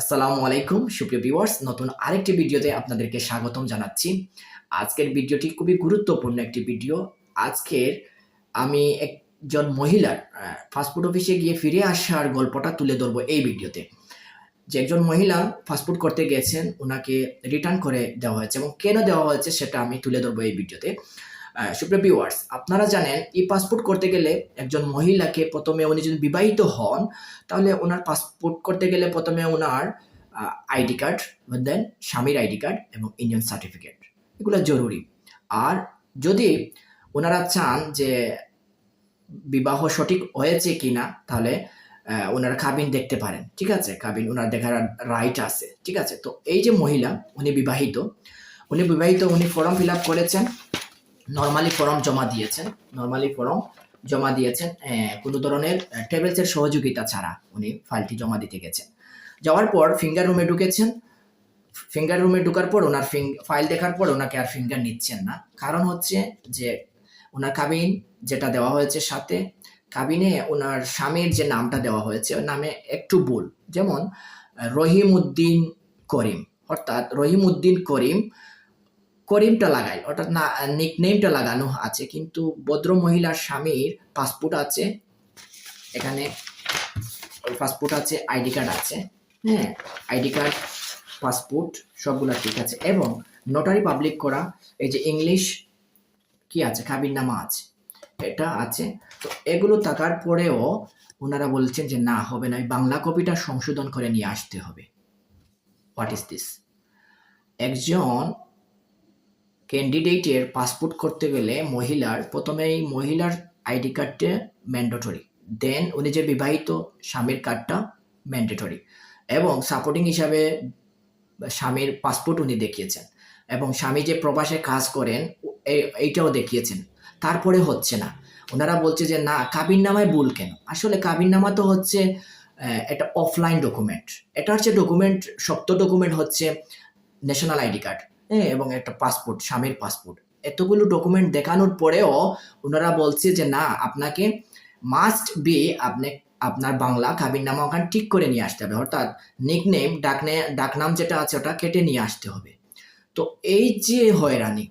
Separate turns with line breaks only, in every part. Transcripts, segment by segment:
আসসালামু আলাইকুম, সুপ্রিয় ভিউয়ার্স নতুন আরেকটি ভিডিওতে আপনাদেরকে স্বাগতম জানাচ্ছি। আজকের ভিডিওটি খুবই গুরুত্বপূর্ণ একটি ভিডিও। আজকের আমি একজন মহিলার ফাস্টফুড অফিসে গিয়ে ফিরে আসার গল্পটা তুলে ধরবো এই ভিডিওতে। যে একজন মহিলা ফাস্টফুড করতে গেছেন ওনাকে রিটার্ন করে দেওয়া হয়েছে এবং কেন দেওয়া হয়েছে সেটা আমি তুলে ধরবো এই ভিডিওতে। সুপ্রিয় ভিউয়ার্স আপনারা জানেন এই পাসপোর্ট করতে গেলে একজন মহিলাকে প্রথমে উনি যদি বিবাহিত হন তাহলে ওনার পাসপোর্ট করতে গেলে প্রথমে ওনার আইডি কার্ড দেন স্বামীর আইডি কার্ড এবং ইন্ডিয়ান সার্টিফিকেট এগুলো জরুরি। আর যদি ওনারা চান যে বিবাহ সঠিক হয়েছে কিনা তাহলে আহ, ওনারা কাবিন দেখতে পারেন। ঠিক আছে? কাবিন ওনার দেখার রাইট আছে। ঠিক আছে? তো এই যে মহিলা উনি বিবাহিত উনি বিবাহিত উনি ফর্ম ফিল আপ করেছেন। নর্মালি ফর্ম জমা দিয়েছেন নর্মালি ফর্ম জমা দিয়েছেন কোনো ধরনের টেবিলসের সহযোগিতা ছাড়া উনি ফাইলটি জমা দিতে গেছেন। যাওয়ার পর ফিঙ্গার রুমে ঢুকেছেন। ফিঙ্গার রুমে ঢোকার পর ওনার ফাইল দেখার পর ওনাকে আর ফিঙ্গার নিচ্ছেন না। কারণ হচ্ছে যে ওনার কাবিন যেটা দেওয়া হয়েছে সাথে কাবিনে ওনার স্বামীর যে নামটা দেওয়া হয়েছে ওর নামে একটু ভুল। যেমন রহিম উদ্দিন করিম। অর্থাৎ রহিম উদ্দিন করিম করিমটা লাগাই অর্থাৎ না নিকনেমটা লাগানো আছে, কিন্তু ভদ্র মহিলার স্বামীর পাসপোর্ট আছে, এখানে পাসপোর্ট আছে আইডি কার্ড আছে হ্যাঁ আইডি কার্ড পাসপোর্ট সবগুলো ঠিক আছে, এবং নোটারি পাবলিক করা, এই যে ইংলিশ কি আছে কাবির নামা আছে, এটা আছে, তো এগুলো থাকার পরেও ওনারা বলছেন যে না, হবে না বাংলা কপিটা সংশোধন করে নিয়ে আসতে হবে। হোয়াট ইজ দিস একজন ক্যান্ডিডেটের পাসপোর্ট করতে গেলে মহিলার, প্রথমেই মহিলার আইডি কার্ডটা ম্যান্ডেটরি দেন উনি যে বিবাহিত, স্বামীর কার্ডটা ম্যান্ডেটরি এবং সাপোর্টিং হিসাবে স্বামীর পাসপোর্ট উনি দেখিয়েছেন। এবং স্বামী যে প্রবাসে কাজ করেন এই- এইটাও দেখিয়েছেন। তারপরে হচ্ছে না। ওনারা বলছে যে, না কাবিন নামায় ভুল কেন? আসলে কাবিন নামা তো হচ্ছে একটা অফলাইন ডকুমেন্ট এটা হচ্ছে ডকুমেন্ট সপ্ত ডকুমেন্ট হচ্ছে ন্যাশনাল আইডি কার্ড হ্যাঁ এবং একটা পাসপোর্ট স্বামীর পাসপোর্ট এতগুলো ডকুমেন্ট দেখানোর পরেও ওনারা বলছে যে, না, আপনাকে মাস্ট বি আপনি, আপনার বাংলা কাবিন নামা ওখানে ঠিক করে নিয়ে আসতে হবে। অর্থাৎ নিকনেম ডাকনে, ডাকনাম যেটা আছে, ওটা কেটে নিয়ে আসতে হবে। তো এই যে হয়রানি,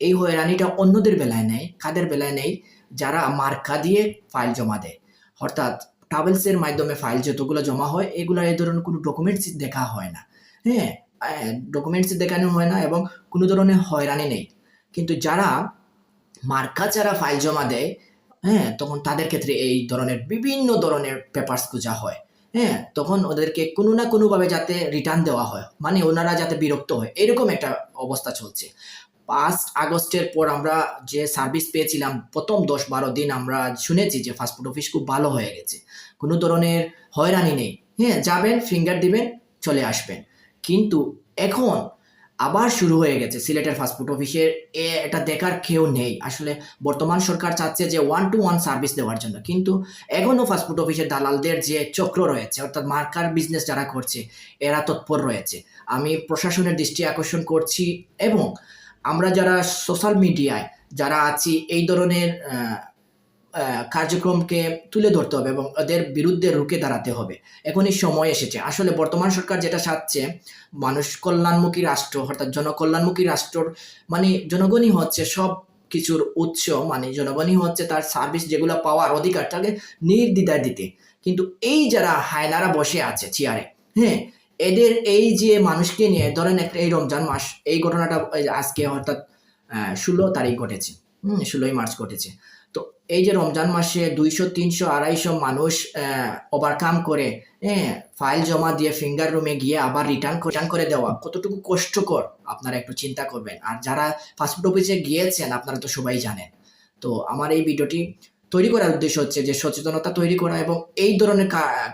এই হয়রানিটা অন্যদের বেলায় নেই কাদের বেলায় নেই যারা মার্কা দিয়ে ফাইল জমা দেয়। অর্থাৎ ট্রাভেলসের মাধ্যমে ফাইল যতগুলো জমা হয় এগুলো এই ধরনের কোনো ডকুমেন্টস দেখা হয় না। হ্যাঁ ডকুমেন্টস দেখানো হয় না এবং কোনো ধরনের হয়রানি নেই। কিন্তু যারা মার্কা যারা ফাইল জমা দেয় হ্যাঁ তখন তাদের ক্ষেত্রে এই ধরনের বিভিন্ন ধরনের পেপার্স খোঁজা হয়। হ্যাঁ তখন ওদেরকে কোনো না কোনোভাবে যাতে রিটার্ন দেওয়া হয় মানে ওনারা যাতে বিরক্ত হয়, এরকম একটা অবস্থা চলছে। পাঁচ আগস্টের পর আমরা যে সার্ভিস পেয়েছিলাম, প্রথম দশ বারো দিন আমরা শুনেছি যে ফাস্টফুড অফিস খুব ভালো হয়ে গেছে। কোনো ধরনের হয়রানি নেই। হ্যাঁ যাবেন ফিঙ্গার দিবেন, চলে আসবেন। কিন্তু এখন আবার শুরু হয়ে গেছে সিলেটের ফাস্টফুড অফিসের এটা দেখার কেউ নেই। আসলে বর্তমান সরকার চাচ্ছে যে ওয়ান টু ওয়ান সার্ভিস দেওয়ার জন্য। কিন্তু এখনও ফাস্টফুড অফিসের দালালদের যে চক্র রয়েছে, অর্থাৎ মার্কার বিজনেস যারা করছে, এরা তৎপর রয়েছে। আমি প্রশাসনের দৃষ্টি আকর্ষণ করছি এবং আমরা যারা সোশ্যাল মিডিয়ায় যারা আছি, এই ধরনের কার্যক্রমকে তুলে ধরতে হবে এবং ওদের বিরুদ্ধে রুখে দাঁড়াতে হবে। এখনই সময় এসেছে। আসলে বর্তমান সরকার যেটা চাচ্ছে মানুষ কল্যাণমুখী রাষ্ট্র, অর্থাৎ জনকল্যাণমুখী রাষ্ট্রর মানে জনগণই হচ্ছে সব কিছুর উৎস মানে জনগণই হচ্ছে তার সার্ভিস যেগুলো পাওয়ার অধিকার, তাকে নির্দ্বিধায় দিতে। কিন্তু এই যারা হায়নারা বসে আছে চেয়ারে হ্যাঁ এদের এই যে মানুষকে নিয়ে, ধরেন একটা এই রমজান মাস, এই ঘটনাটা আজকে অর্থাৎ ষোলো তারিখ ঘটেছে। হুম, ষোলোই মার্চ ঘটেছে। এই যে রমজান মাসে দুইশো, তিনশো, আড়াইশো মানুষ ওভারকাম করে হ্যাঁ ফাইল জমা দিয়ে ফিঙ্গার রুমে গিয়ে আবার রিটার্ন রিটার্ন করে দেওয়া, কতটুকু কষ্টকর, আপনারা একটু চিন্তা করবেন। আর যারা পাসপোর্ট অফিসে গিয়েছেন, আপনারা তো সবাই জানেন। তো আমার এই ভিডিওটি তৈরি করার উদ্দেশ্য হচ্ছে যে সচেতনতা তৈরি করা এবং এই ধরনের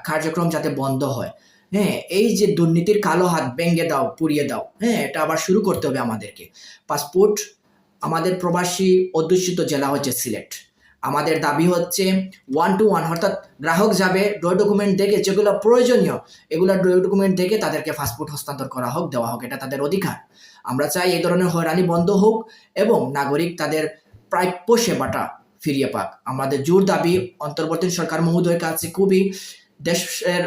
কার্যক্রম যাতে বন্ধ হয়। হ্যাঁ এই যে দুর্নীতির কালো হাত ভেঙে দাও, পুড়িয়ে দাও হ্যাঁ এটা আবার শুরু করতে হবে আমাদেরকে। পাসপোর্ট আমাদের প্রবাসী অধ্যুষিত জেলা হচ্ছে সিলেট। আমাদের দাবি হচ্ছে ওয়ান টু ওয়ান অর্থাৎ গ্রাহক যাবে ড্র ডকুমেন্ট দেখে যেগুলো প্রয়োজনীয়, এগুলো ড্রয় ডকুমেন্ট দেখে তাদেরকে পাসপোর্ট হস্তান্তর করা হোক, দেওয়া হোক, এটা তাদের অধিকার। আমরা চাই এই ধরনের হয়রানি বন্ধ হোক এবং নাগরিক তাদের প্রাপ্য সেবাটা ফিরিয়ে পাক। আমাদের জোর দাবি অন্তর্বর্তী সরকার মহোদয়ের কাছে খুবই, দেশের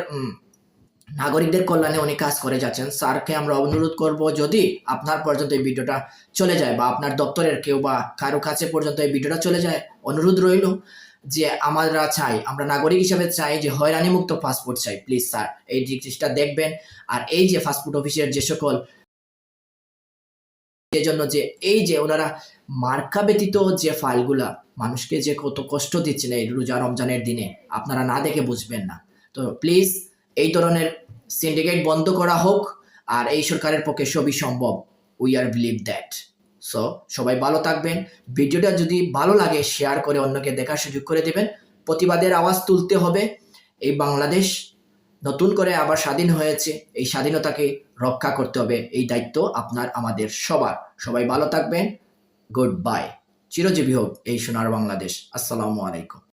নাগরিকদের কল্যাণে উনি কাজ করে যাচ্ছেন। স্যারকে আমরা অনুরোধ করব, যদি আপনার পর্যন্ত এই ভিডিওটা চলে যায় বা আপনার দপ্তরের কেউ বা কারও কাছে পর্যন্ত এই ভিডিওটা চলে যায়, অনুরোধ রইল যে আমরা চাই, আমরা নাগরিক হিসেবে চাই যে হয়রানি মুক্ত পাসপোর্ট চাই। প্লিজ স্যার, এই জিনিসটা দেখবেন, আর এই যে পাসপোর্ট অফিসের যে সকল জন্য যে, এই যে ওনারা মার্কা ব্যতীত যে ফাইলগুলা মানুষকে যে কত কষ্ট দিচ্ছেন এই রোজা রমজানের দিনে, আপনারা না দেখে বুঝবেন না। তো প্লিজ এই ধরনের সিন্ডিকেট বন্ধ করা হোক আর এই সরকারের পক্ষে সবই সম্ভব। We are believe that so সবাই ভালো থাকবেন। ভিডিওটা যদি ভালো লাগে শেয়ার করে অন্যকে দেখার সুযোগ করে দেবেন। প্রতিবাদের আওয়াজ তুলতে হবে। এই বাংলাদেশ নতুন করে আবার স্বাধীন হয়েছে। এই স্বাধীনতাকে রক্ষা করতে হবে। এই দায়িত্ব আপনার, আমাদের, সবার। সবাই ভালো থাকবেন। গুড বাই চিরজীবী হোক এই সোনার বাংলাদেশ। আসসালামু আলাইকুম।